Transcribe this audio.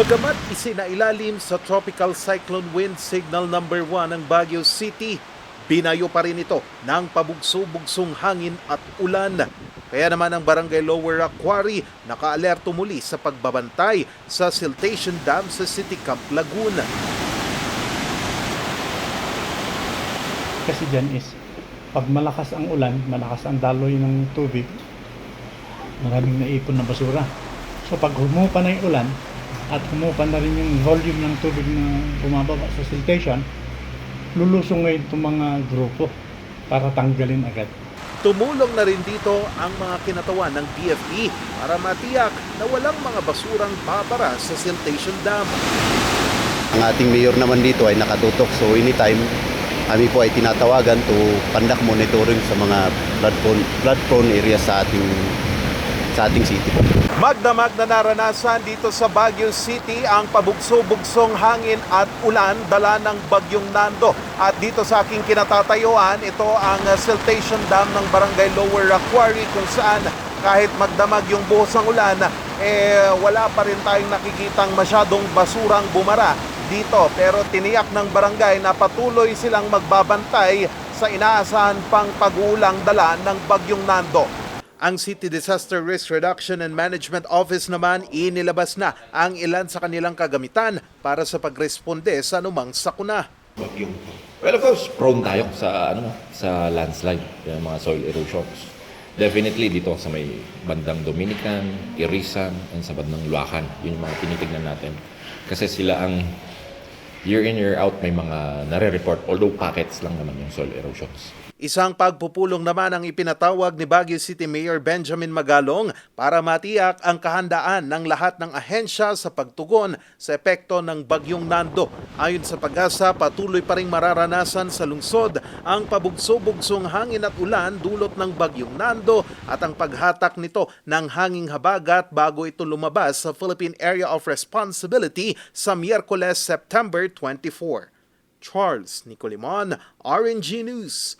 Bagamat isinailalim sa Tropical Cyclone Wind Signal number 1 ng Baguio City, binayo pa rin ito ng pabugso-bugsong hangin at ulan. Kaya naman ang Barangay Lower Aquari nakaalerto muli sa pagbabantay sa siltation dam sa City Camp Laguna. Kasi dyan is, pag malakas ang ulan, malakas ang daloy ng tubig, maraming naipon na basura. So pag humupa na yung ulan, at humupa na rin yung volume ng tubig na bumababa sa siltation, lulusong ngayon itong mga grupo para tanggalin agad. Tumulong na rin dito ang mga kinatawan ng BFP para matiyak na walang mga basurang babara sa siltation dam. Ang ating mayor naman dito ay nakatutok so anytime kami po ay tinatawagan to conduct monitoring sa mga flood prone, flood prone areas sa ating sa ating city po. Magdamag na naranasan dito sa Baguio City ang pabugso-bugsong hangin at ulan dala ng bagyong Nando. At dito sa aking kinatatayuan, ito ang siltation dam ng Barangay Lower Aquari kung saan kahit magdamag yung buhos ng ulan, eh wala pa rin tayong nakikitang masyadong basurang bumara dito. Pero tiniyak ng barangay na patuloy silang magbabantay sa inaasahan pang pag-uulang dala ng bagyong Nando. Ang City Disaster Risk Reduction and Management Office naman inilabas na ang ilan sa kanilang kagamitan para sa pagresponde sa anumang sakuna. Well, of course, prone tayo sa ano sa landslide, yung mga soil erosions. Definitely dito sa may bandang Dominican, Irisan, and sa bandang Luacan. Yun yung mga tinitignan natin. Kasi sila ang year in, year out may mga nare-report, although packets lang naman yung soil erosions. Isang pagpupulong naman ang ipinatawag ni Baguio City Mayor Benjamin Magalong para matiyak ang kahandaan ng lahat ng ahensya sa pagtugon sa epekto ng bagyong Nando. Ayon sa pag-asa, patuloy pa rin mararanasan sa lungsod ang pabugso-bugsong hangin at ulan dulot ng bagyong Nando at ang paghatak nito ng hanging habagat bago ito lumabas sa Philippine Area of Responsibility sa Miyerkules, September 24. Charles Nicolimon, RNG News.